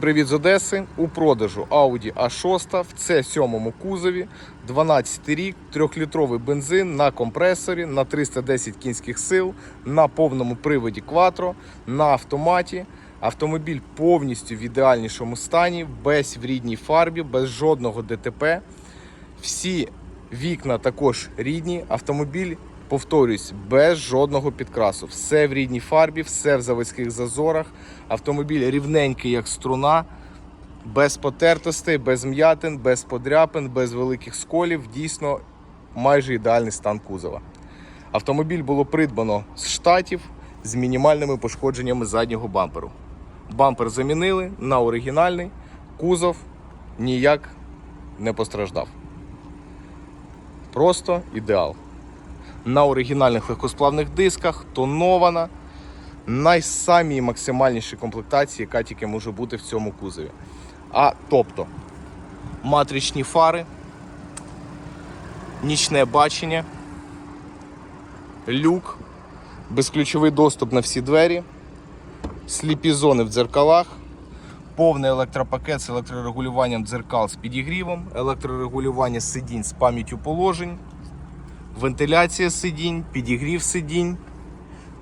Привіт з Одеси. У продажу Audi A6 в C7 кузові, 12 рік, 3-літровий бензин на компресорі, на 310 кінських сил, на повному приводі Quattro, на автоматі. Автомобіль повністю в ідеальнішому стані, без в рідній фарбі, без жодного ДТП. Всі вікна також рідні. Автомобіль, повторюсь, без жодного підкрасу. Все в рідній фарбі, все в заводських зазорах. Автомобіль рівненький, як струна, без потертостей, без м'ятин, без подряпин, без великих сколів. Дійсно, майже ідеальний стан кузова. Автомобіль було придбано з штатів з мінімальними пошкодженнями заднього бамперу. Бампер замінили на оригінальний, кузов ніяк не постраждав. Просто ідеал. На оригінальних легкосплавних дисках, тонована, найсамій максимальніші комплектації, яка тільки може бути в цьому кузові. А тобто матричні фари, нічне бачення, люк, безключовий доступ на всі двері, сліпі зони в дзеркалах, повний електропакет з електрорегулюванням дзеркал з підігрівом, електрорегулювання сидінь з пам'яттю положень, вентиляція сидінь, підігрів сидінь.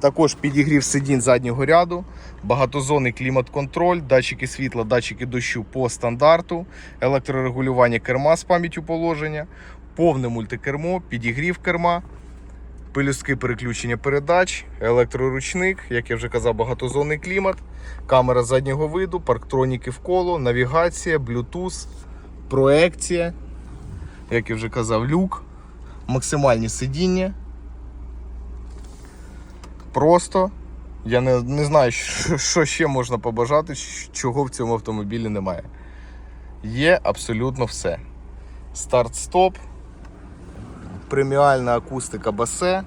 Також підігрів сидінь заднього ряду, багатозонний клімат-контроль, датчики світла, датчики дощу по стандарту, електрорегулювання керма з пам'яттю положення, повне мультикермо, підігрів керма, пелюстки переключення передач, електроручник, як я вже казав, багатозонний клімат, камера заднього виду, парктроніки в коло, навігація, Bluetooth, проекція, як я вже казав, люк, максимальні сидіння. Просто я не, не знаю, що, ще можна побажати, чого в цьому автомобілі немає. Є абсолютно все. Старт-стоп, преміальна акустика басе.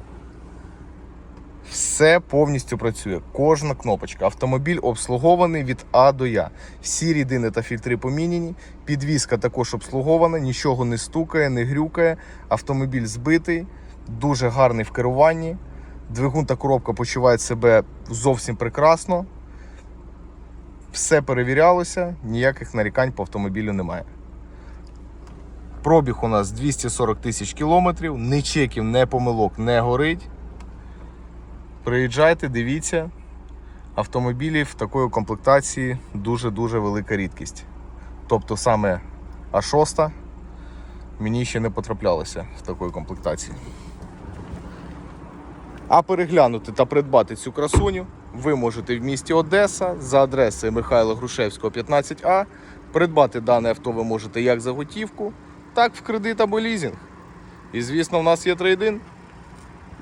Все повністю працює. Кожна кнопочка. Автомобіль обслугований від А до Я. Всі рідини та фільтри поміняні. Підвізка також обслугована, нічого не стукає, не грюкає. Автомобіль збитий, дуже гарний в керуванні. Двигун та коробка почувають себе зовсім прекрасно. Все перевірялося, ніяких нарікань по автомобілю немає. Пробіг у нас 240 тисяч кілометрів, ні чеків, ні помилок не горить. Приїжджайте, дивіться. Автомобілів такої комплектації дуже-дуже велика рідкість. Тобто саме А6 мені ще не потраплялося в такої комплектації. А переглянути та придбати цю красуню ви можете в місті Одеса за адресою Михайла Грушевського, 15А. Придбати дане авто ви можете як за готівку, так в кредит або лізинг. І звісно, в нас є трейдин.